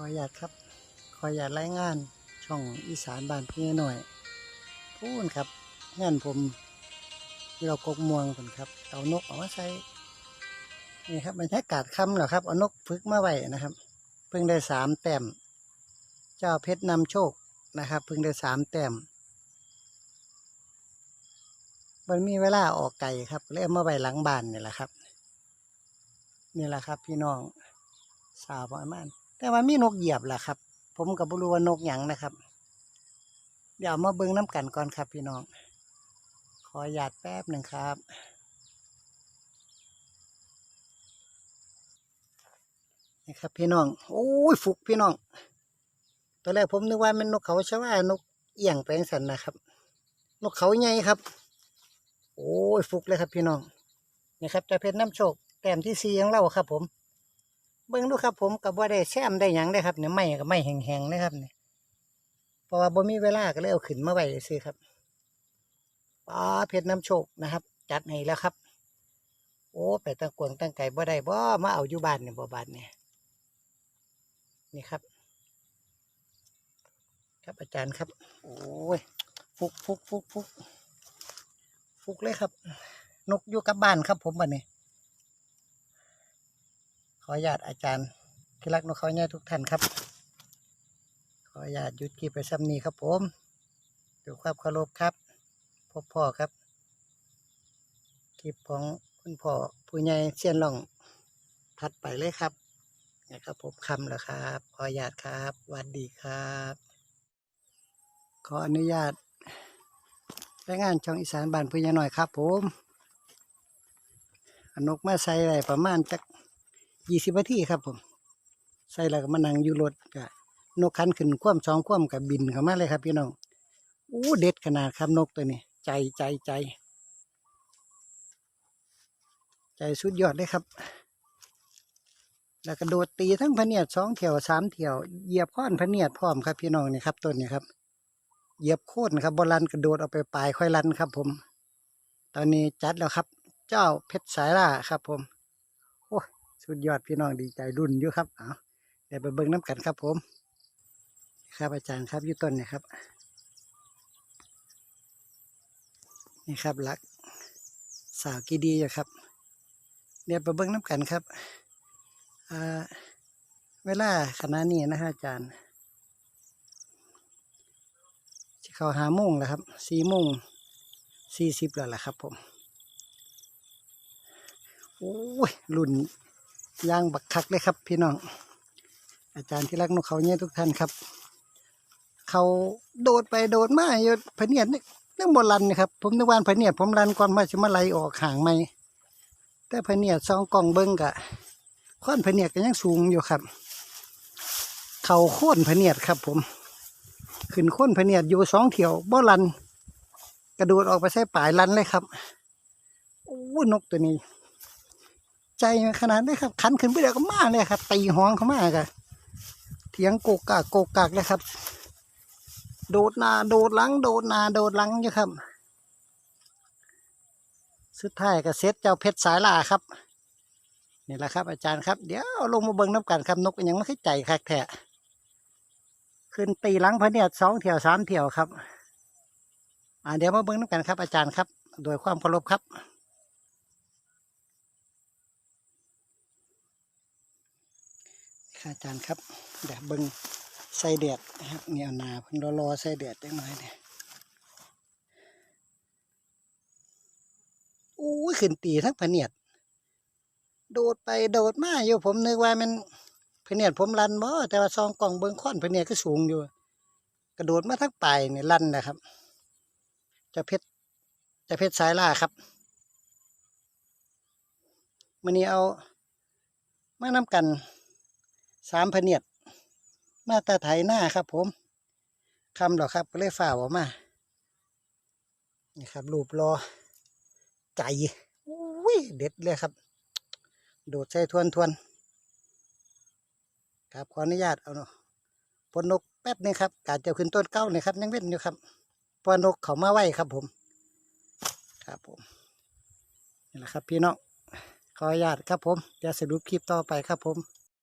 ออนุญาตครับขออนุญาตรายงานช่องอีสานบ้านพี่หน่อยพูนครับงานผมเรากกมวงกันครับ เอานกเอามาใส่นี่ครับบรรยากาศค่ำเหรอครับเอานกฝึกมาไว้นะครับ เพิ่งได้สามแต้มเจ้าเพชรนำโชคนะครับ เพิ่งได้สามแต้มมันมีเวลาออกไก่ครับเลยเอามาไว้หลังบ้านนี่แหละครับ นี่แหละครับ พี่น้องสาวประมาณ แต่ว่ามีนกเหยียบแหละครับ ผมกับบรู้ว่านกหยังนะครับ เดี๋ยวมาเบิ้งน้ำกันก่อนครับพี่น้อง ขอหยาดแป๊บหนึ่งครับนี่ครับพี่น้อง โอ้ยฟุกพี่น้อง ตอนแรกผมนึกว่ามันนกเขาใช่ว่านกเอี่ยงแปลงสันนะครับ นกเขาใหญ่ครับ โอ้ยฟุกเลยครับพี่น้องนี่ครับจะเพชรน้ำโชคแต้มที่สี่ของเราครับผม เบิ่งดูครับผมกับว่าได้แซมได้หยังได้ครับเนี่ยไม่กับไม่แห้งๆนะครับเนี่ยเพราะว่าบ่มีเวลาก็เลยเอาขึ้นมาไว้ซื้อครับป้าเพชรน้ำโชคนะครับ จัดให้แล้วครับ โอ้ไปตั้งกวงตั้งไก่บ่ได้บ่มาเอาอยู่บ้านเนี่ยบ่บ้านเนี่ยนี่ครับ ครับอาจารย์ครับ โอ้ยฟุกฟุกฟุกฟุกฟุกเลยครับ นกอยู่กับบ้านครับผมบัดนี้ ออนุญาตอาจารย์ที่รักนกเขาเนี่ทุกท่านครับ ขออนุญาตหยุดคลิปไปซ้ำนี้ครับผมด้วยความเคารพครับพ่อพ่อครับคลิปของคุณพ่อผู้ใหญ่เชียนล่องถัดไปเลยครับนะครับผมคำแล้วครับขออนุญาตครับสวัสดีครับ ขออนุญาตรายงานช่องอีสานบ้านผู้ใหญ่หน่อยครับผมอนกมาใส่ไว้ประมาณจัก ยี่สิบนาทีครับผม ใส่แล้วก็มานั่งอยู่รถก็นกคันขึ้นคว่ำสองคว่ำกับบินเข้ามาเลยครับพี่น้องอู้เด็ดขนาดครับนกตัวนี้ ใจใจใจ ใจสุดยอดเลยครับ แล้วก็โดดตีทั้งพเนียดสองเที่ยวสามเที่ยวเหยียบค้อนพเนียดพร้อมครับพี่น้องนี่ครับต้นนี้ครับเหยียบโค่นครับบอลันกระโดดเอาไปปลายค่อยลันครับผม ตอนนี้จัดแล้วครับ เจ้าเพชรสายล่าครับผม สุดยอดพี่น้องดีใจรุ่นอยู่ครับเอาเดี๋ยวไปเบิ่งน้ำกันครับผม ครับอาจารย์ครับยู่ต้นนี่ครับ นี่ครับหลักสาวกีดีอยู่ครับ เดี๋ยวไปเบิ่งน้ำกันครับเวลาขณะนี้นะฮะอาจารย์จะเข้าหาโมงแล้วครับสี่โมงสี่สิบแล้วล่ะครับผมโอ้ยรุ่น ย่างบักคักเลยครับ พี่น้อง อาจารย์ที่รักนกเขาเนี่ยทุกท่านครับ เขาโดดไปโดดมาอยู่พเนียดนี่นั่งบนลันนี่ครับผมนึกว่าพเนียดผมลันก่อนมาจะมาไล่ออกห่างไหมแต่พเนียดซองกล่องเบิ้งกะค้อนพเนียดก็ยังสูงอยู่ครับ เขาโค่นพเนียดครับ ผมขึ้นโค่นพเนียดอยู่สองเถียวบ่ลัน กระโดดออกไปใส่ปลายลันเลยครับโอ้นกตัวนี้ ใจขนาดนี้ครับคันขึ้นไปเดียวก็มาเลยครับ ตีห้องเขามากะเถียงโกกากโกกากเลยครับ โดดนาโดดหลัง โดดนาโดดหลังอยู่ครับ สุดท้ายก็เซตเจ้าเพชรสายลาครับนี่แหละครับอาจารย์ครับเดี๋ยวลงมาเบิ่งน้ำกันครับนกยังไม่เข้าใจคักแท้ขึ้นตีหลังพระเนียดสองเที่ยวสามเที่ยวครับ อ่าเดี๋ยวมาเบิ่งน้ำกันครับอาจารย์ครับ โดยความเคารพครับ ค่ะอาจารย์ครับเดี๋ยวเบิ้งใส่เดือดนะครับเนี่ยนาเพิ่งรอรอใส่เดือดได้หน่อยเนี่ยอู้ขึ้นตีทั้งพะเนียด โดดไปโดดมาอยู่ผมนึกว่ามันพะเนียดผมลันบ่แต่ว่าซองกล่องเบิ้งค่อนพะเนียดก็สูงอยู่ กระโดดมาทั้งปลายเนี่ยลันนะครับ จะเพชรจะเพชรสายล่าครับมันนี้เอามานำกัน สามพเนียดมาตาไถหน้าครับ ผมคำหรอกครับก็เลยฝ่าออกมานี่ครับรูปรอใจอุ้ยเด็ดเลยครับ โดดใส่ทวนทวนครับขออนุญาตเอาเนาะปนนกแป๊บนึงครับกาจะขึ้นต้นเก้าเนี่ยครับ ยังเว้นอยู่ครับปนนกเขามาไว้ครับผม ครับผมนี่แหละครับ พี่น้องขออนุญาตครับผมจะสรุปคลิปต่อไปครับผม